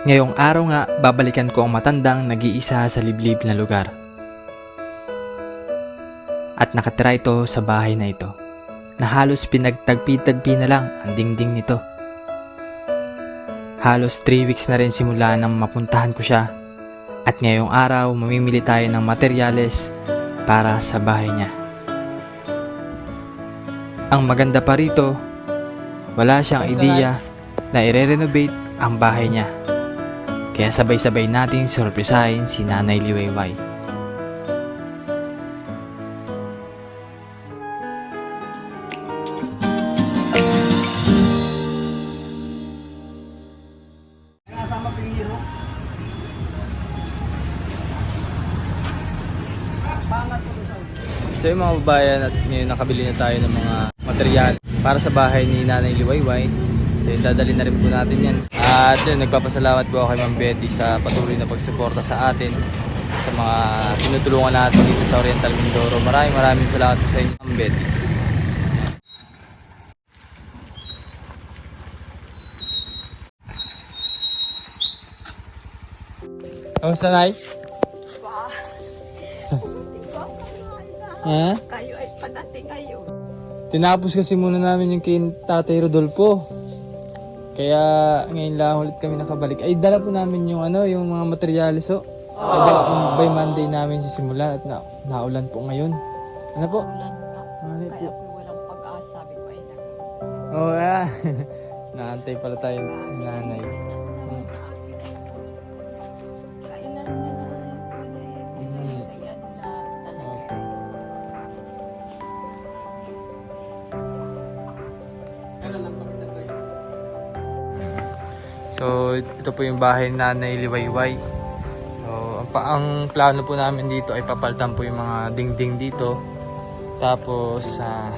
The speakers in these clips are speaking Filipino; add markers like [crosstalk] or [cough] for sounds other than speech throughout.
Ngayong araw nga, babalikan ko ang matandang nag-iisa sa liblib na lugar. At nakatira ito sa bahay na ito, na halos pinagtagpi-tagpi na lang ang dingding nito. Halos 3 weeks na rin simula nang mapuntahan ko siya. At ngayong araw, mamimili tayo ng materyales para sa bahay niya. Ang maganda pa rito, wala siyang ideya na i-renovate ang bahay niya. Kaya sabay-sabay nating sorpresahin si Nanay Liwayway. So yung mga babayan at ngayon nakabili na tayo ng mga material para sa bahay ni Nanay Liwayway. So yun, dadali na rin po natin yan. At yun, nagpapasalamat po ako kay Ma'am Betty sa patuloy na pagsuporta sa atin sa mga tinutulungan natin dito sa Oriental Mindoro. Maraming maraming salamat po sa inyo, Ma'am Betty. Kamusta, Nay? Ha? Kayo ay padating ngayon. Tinapos kasi muna namin yung kay Tatay Rodolfo. Kaya ngayon lang ulit kami nakabalik. Ay, dala po namin yung ano, yung mga materialis oh. Ay, baka kung by Monday namin sisimula at na, naulan po ngayon. Ano po? Ulan na. Ano po? Kaya po walang pag-asa. Sabi ko ay Oo, oh, ah. [laughs] Naantay pala tayo ni nanay. So, ito po yung bahay ni Nanay Liwayway. So, ang, ang plano po namin dito ay papalitan po yung mga dingding dito. Tapos, ah,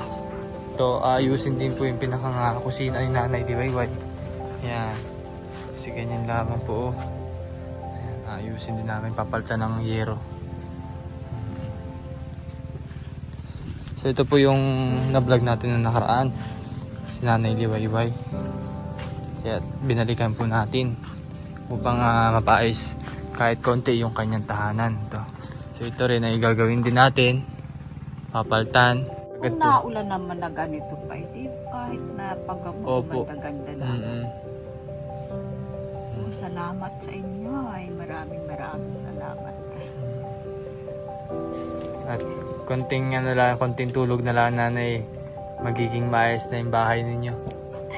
to ayusin din po yung pinakang kusina ni Nanay Liwayway. Yan. Kasi ganyan lamang po. oh. Ayan, ayusin din namin papalitan ng yero. So ito po yung na-vlog natin na nakaraan. Si Nanay Liwayway. Kaya binalikan po natin upang ah, mapaayos kahit konti yung kanyang tahanan. Ito. So ito rin ay gagawin din natin. Papaltan. Kung naulan naman na ganito pa, hindi kahit na paggamot magaganda na. Mm-mm. Salamat sa inyo. Ay maraming maraming salamat. At konting ano lang, konting tulog na lang nanay magiging maayos na yung bahay ninyo.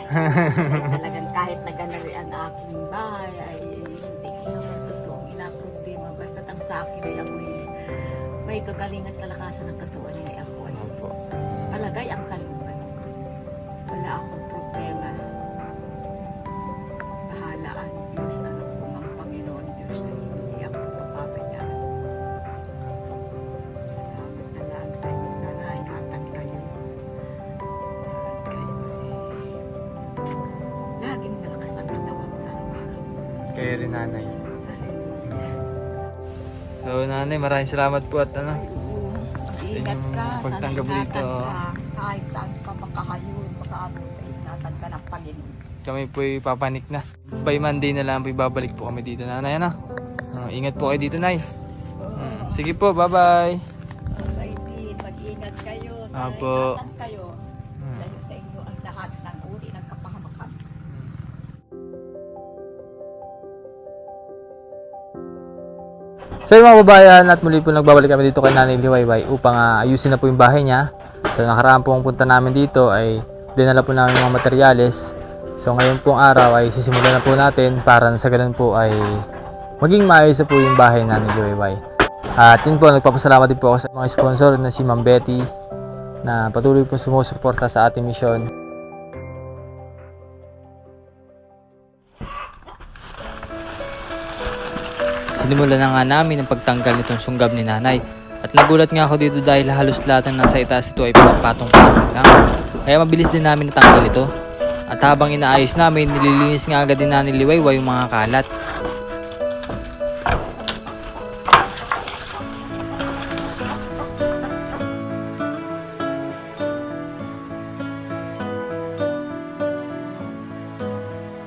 [laughs] kahit na ganari ang aking bahay ay hindi ko naman totoong inaproblema. Basta ang sa akin ay ako'y may kagaling at kalakasan ng katawan ay ako ay Opo. palagay ang Kayo rin nanay. So nanay maraming salamat po at ano. Ingat ka. pagtanggap Sana dito, ka. Kahit saan ka makahayon, makaabot, ay ingatan ka ng Panginoon. Kami po'y papanik na. By Monday na lang po'y babalik po kami dito nanay ano. Ah, ingat po kayo dito nay. Mm, Sige po, bye-bye. Baby, mag-ingat kayo. Sana Apo. ingatan kayo. So yung mga babayan at muli po nagbabalik kami dito kay Nanay Liwayway upang ah, ayusin na po yung bahay niya. So nakaraan pong punta namin dito ay dinala po namin mga materyales. So ngayon pong araw ay sisimulan na po natin para sa ganun po ay maging maayos po yung bahay ni Nanay Liwayway. At yun po, nagpapasalamat din po ako sa mga sponsor na si Ma'am Betty na patuloy po sumusuporta sa ating misyon. Sinimulan na nga namin ang pagtanggal nitong sunggab ni nanay. At nagulat nga ako dito dahil halos lahat ng nasa itaas ito ay patong-patong lang. Kaya mabilis din namin natanggal ito. At habang inaayos namin, nililinis nga agad din na ni Liwayway yung mga kalat.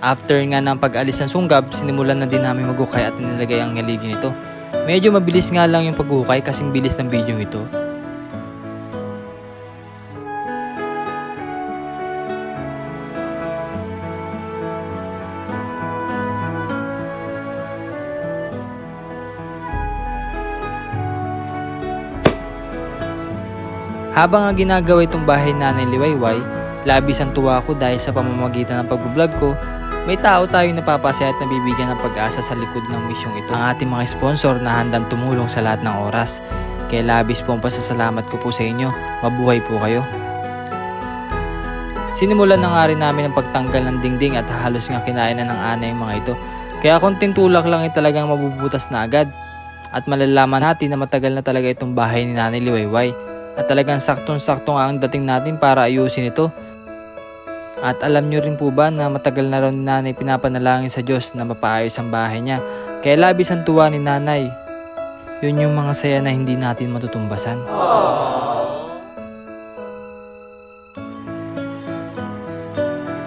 After nga ng pag-alis ng sunggab, sinimulan na din namin maghukay at nilagay ang ngaligi nito. Medyo mabilis nga lang yung paghukay kasing bilis ng video ito. Habang nga ginagawa itong bahay na ni Liwayway, labis ang tuwa ko dahil sa pamamagitan ng pagbablog ko, may tao tayong napapasaya at nabibigyan ng pag-asa sa likod ng misyong ito. Ang ating mga sponsor na handang tumulong sa lahat ng oras. Kaya labis po ang pasasalamat ko po sa inyo. Mabuhay po kayo. Sinimulan na nga rin namin ang pagtanggal ng dingding at halos nga kinain na ng anay mga ito. Kaya konting tulak lang ay talagang mabubutas na agad. At malalaman natin na matagal na talaga itong bahay ni Nanay Liwayway. At talagang saktong-sakto nga ang dating natin para ayusin ito. At alam nyo rin po ba na matagal na raw ni nanay pinapanalangin sa Diyos na mapaayos ang bahay niya. Kaya labis ang tuwa ni nanay. Yun yung mga saya na hindi natin matutumbasan.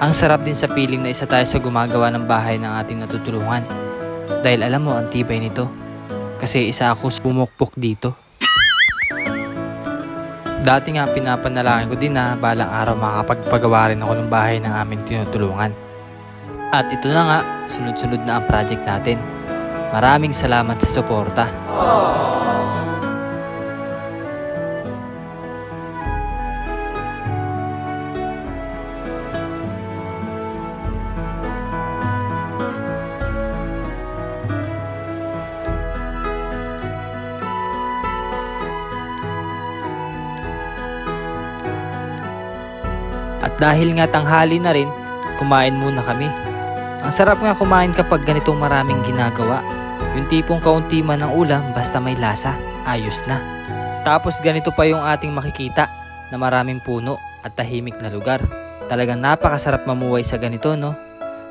Ang sarap din sa piling na isa tayo sa gumagawa ng bahay ng ating natutulungan. Dahil alam mo, ang tibay nito. Kasi isa ako pumukpok dito. Dati nga pinapanalangin ko din na balang araw makakapagpagawa rin ako ng bahay ng aming tinutulungan. At ito na nga, sunod-sunod na ang project natin. Maraming salamat sa suporta. At dahil nga tanghali na rin, kumain muna kami. Ang sarap nga kumain kapag ganitong maraming ginagawa. Yung tipong kaunti man ng ulam basta may lasa, ayos na. Tapos ganito pa yung ating makikita na maraming puno at tahimik na lugar. Talagang napakasarap mamuhay sa ganito no.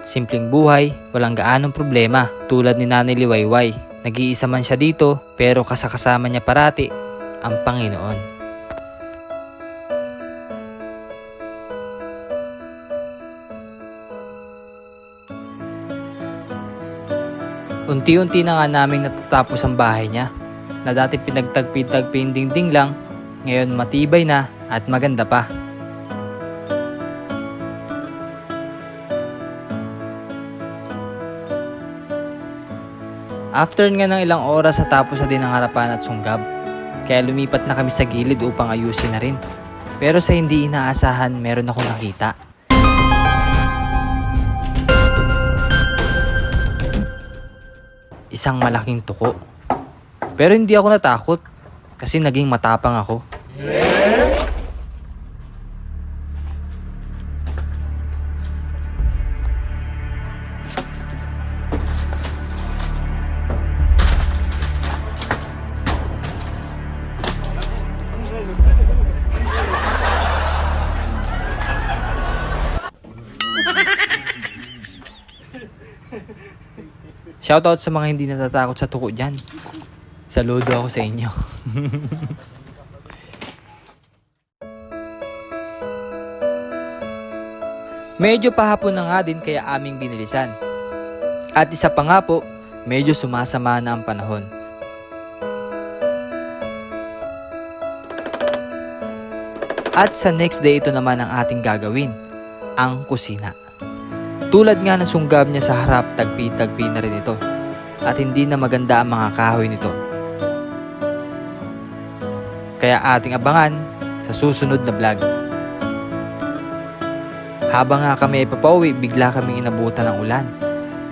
Simpleng buhay, walang gaanong problema tulad ni Nanay Liwayway. Nag-iisa man siya dito pero kasakasama niya parati ang Panginoon. Unti-unti na nga naming natatapos ang bahay niya na dati pinagtagpi-tagpi dingding lang, ngayon matibay na at maganda pa. After nga ng ilang oras sa tapos na din ang harapan at sunggab, kaya lumipat na kami sa gilid upang ayusin na rin. Pero sa hindi inaasahan, meron akong nakita. Isang malaking tuko. Pero hindi ako natakot kasi naging matapang ako. Shoutout sa mga hindi natatakot sa tuko dyan. Saludo ako sa inyo. [laughs] medyo pahapon na nga din kaya aming binilisan. At isa pa nga po, medyo sumasama na ang panahon. At sa next day ito naman ang ating gagawin, ang kusina. Tulad nga ng sunggab niya sa harap, tagpi-tagpi na rin ito. At hindi na maganda ang mga kahoy nito. Kaya ating abangan sa susunod na vlog. Habang nga kami ay papauwi, bigla kaming inabutan ng ulan.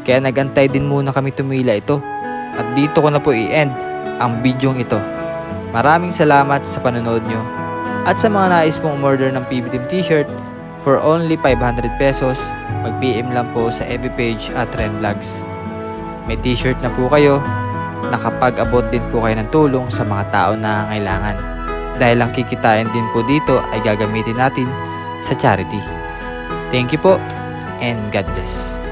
Kaya nagantay din muna kami tumila ito. At dito ko na po i-end ang bidyong ito. Maraming salamat sa panonood nyo. At sa mga nais pong umorder ng PB Team t-shirt for only 500 pesos, mag-PM lang po sa FB page at Trend Vlogs. May t-shirt na po kayo, nakapag-abot din po kayo ng tulong sa mga tao na kailangan. Dahil ang kikitain din po dito ay gagamitin natin sa charity. Thank you po and God bless.